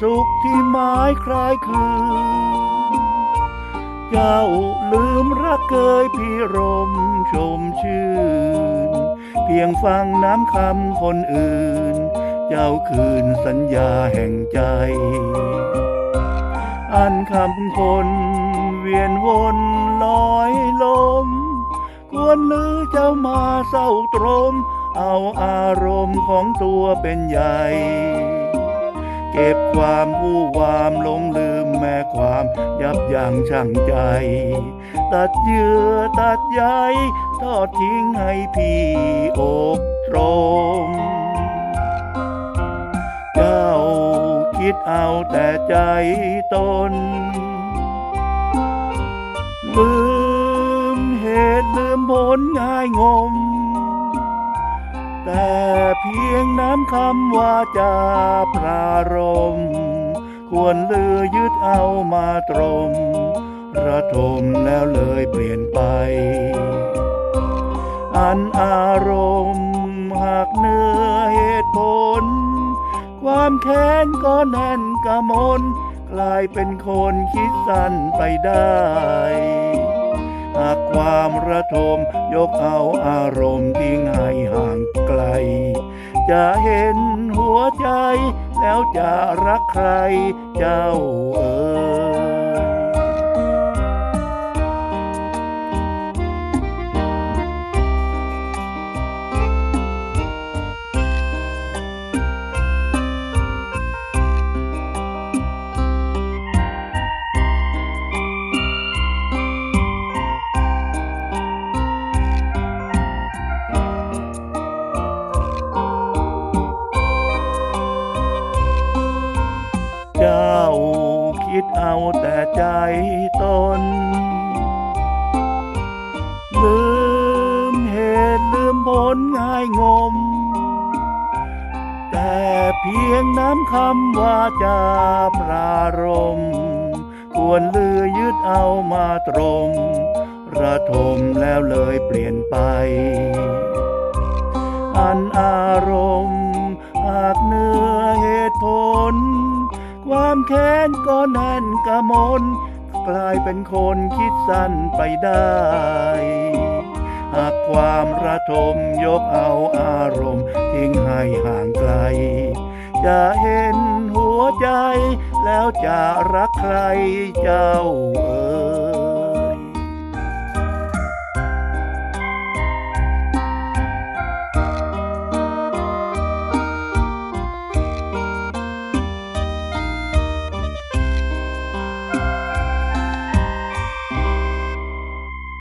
สุขที่หมายคลายคืน เจ้าลืมรักเกยพี่รมชมชื่น เพียงฟังน้ำคำคนอื่น เจ้าคืนสัญญาแห่งใจ อันคำคนเวียนวนลอยลมควรลือเจ้ามาเศร้าตรม เอาอารมณ์ของตัวเป็นใหญ่ เก็บความวู่วามหลงลืมแม่ความยับยั้งชั่งใจ ตัดเยื่อตัดใยทอดทิ้งให้พี่อกตรม เจ้าคิดเอาแต่ใจตนลืมเหตุลืมผลง่ายงม แต่ เพียงน้ำคำว่าจาปรารม ควรลือยึดเอามาตรม ระทมแล้วเลยเปลี่ยนไป อันอารมณ์หากเนื้อเหตุผล ความแค้นก็แน่นกระมนกลายเป็นคนคิดสั้นไปได้ หากความระทม ยกเอาอารมณ์ทิ้งให้ห่างไกล จะเห็นหัวใจ แล้วจะรักใครเจ้าเอ๋ย คิดเอาแต่ใจตน ลืมเหตุลืมผลง่ายงม แต่เพียงน้ำคำว่าจาปรารมควรลือยึดเอามาตรมระทมแล้วเลยเปลี่ยนไป อันอารมณ์ ความแค้นก็แน่นกระมนกลายเป็นคนคิดสั้นไปได้ หากความระทมยกเอาอารมณ์ทิ้งให้ห่างไกล จะเห็นหัวใจแล้วจะรักใครเจ้าเอ๋ย